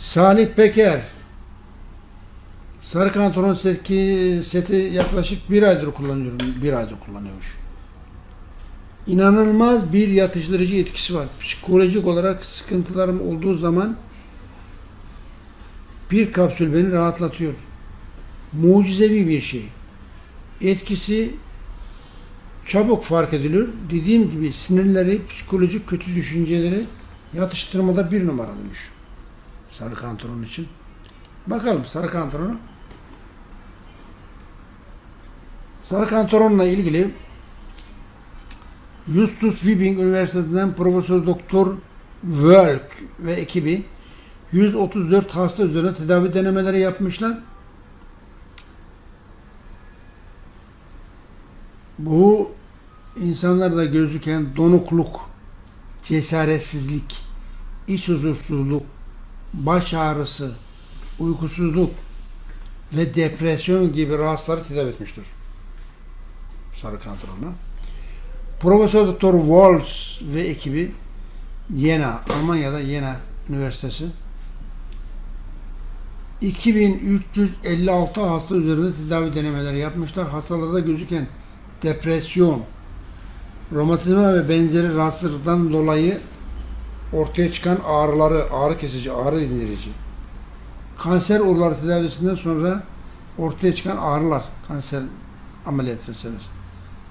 Salih Peker Sarı Kantaron seti, seti yaklaşık bir aydır kullanıyorum. Bir aydır kullanıyormuş. İnanılmaz bir yatıştırıcı etkisi var. Psikolojik olarak sıkıntılarım olduğu zaman bir kapsül beni rahatlatıyor. Mucizevi bir şey. Etkisi çabuk fark ediliyor. Dediğim gibi sinirleri, psikolojik kötü düşünceleri yatıştırmada bir numaralıymış. Sarı kantaron için. Bakalım sarı kantaronu. Sarı kantaronla ilgili Justus Wibing Üniversitesi'nden Profesör Doktor Wölk ve ekibi 134 hasta üzerine tedavi denemeleri yapmışlar. Bu insanlarda gözüken donukluk, cesaretsizlik, iç huzursuzluk, baş ağrısı, uykusuzluk ve depresyon gibi rahatsızları tedavi etmiştir. Sarı kantaronla. Profesör Doktor Walls ve ekibi Jena, Almanya'da Jena Üniversitesi 2356 hasta üzerinde tedavi denemeleri yapmışlar. Hastalarda gözüken depresyon, romatizma ve benzeri rahatsızlıktan dolayı ortaya çıkan ağrıları, ağrı kesici, ağrı dindirici, kanser olguları tedavisinden sonra ortaya çıkan ağrılar, kanser ameliyat vesairesi.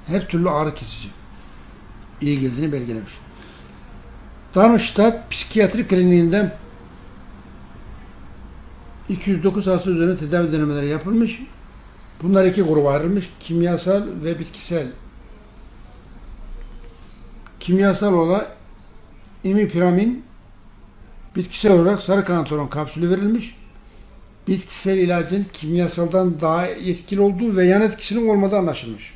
Her türlü ağrı kesici iyi geldiğini belgelemiş. Darmstadt Psikiyatri Kliniğinden 209 hasta üzerine tedavi denemeleri yapılmış. Bunlar iki gruba ayrılmış. Kimyasal ve bitkisel. Kimyasal olarak imipiramin bitkisel olarak sarı kantaron kapsülü verilmiş. Bitkisel ilacın kimyasaldan daha etkili olduğu ve yan etkisinin olmadığı anlaşılmış.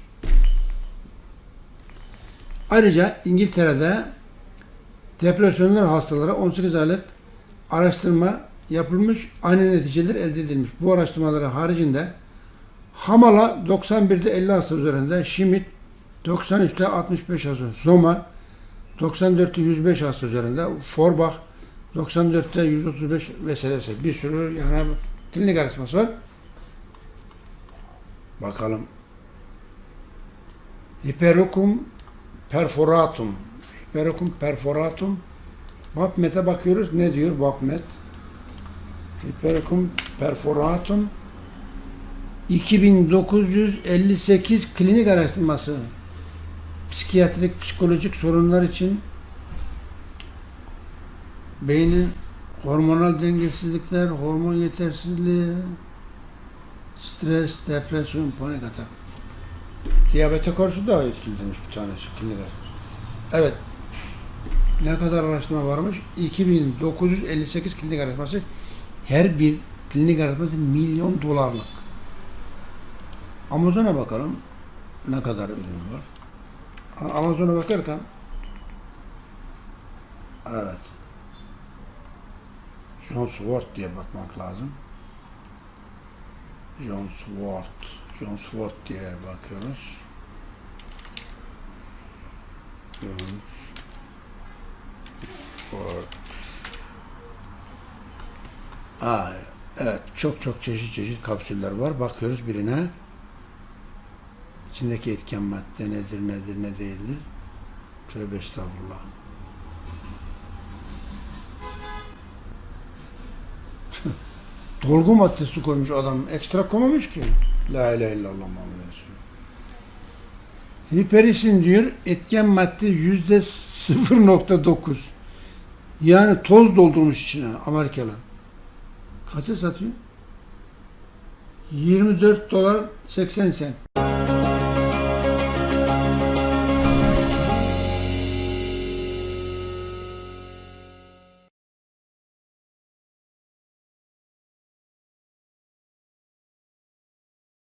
Ayrıca İngiltere'de depresyonlar hastalara 18 aylık araştırma yapılmış, aynı neticeler elde edilmiş. Bu araştırmaları haricinde Hamala 91'de 50 hasta üzerinde, Şimit 93'te 65 hasta, Zoma 94'te 105 hasta üzerinde, Forbach 94'te 135 vesaire vesaire. Bir sürü yani klinik araştırması var. Bakalım. Hiperokum perforatum. Hiperokum perforatum. BAPMET'e bakıyoruz. Ne diyor BAPMET? Hiperokum perforatum 2958 klinik araştırması psikiyatrik psikolojik sorunlar için beynin hormonal dengesizlikler, hormon yetersizliği, stres, depresyon, panik atak. Diyabete karşı daha etkili demiş bir tanesi klinik araştırması. Evet. Ne kadar araştırma varmış? 2958 klinik araştırması. Her bir klinik araştırması milyon dolarlık. Amazon'a bakalım. Ne kadar ürün var? Amazon'a bakarken evet John Swart diye bakmak lazım. John Swart John Swart diye bakıyoruz. John Swart Aa, evet çok çok çeşit çeşit kapsüller var. Bakıyoruz birine. İçindeki etken madde nedir, nedir, ne değildir? Tövbe estağfurullah. Dolgu maddesi koymuş adam. Ekstra koymamış ki. La ilahe illallah Muhammed Resulullah. Hiperisin diyor etken madde yüzde 0.9. Yani toz doldurmuş içine Amerikalı. Kaça satıyor? 24 dolar 80 sent.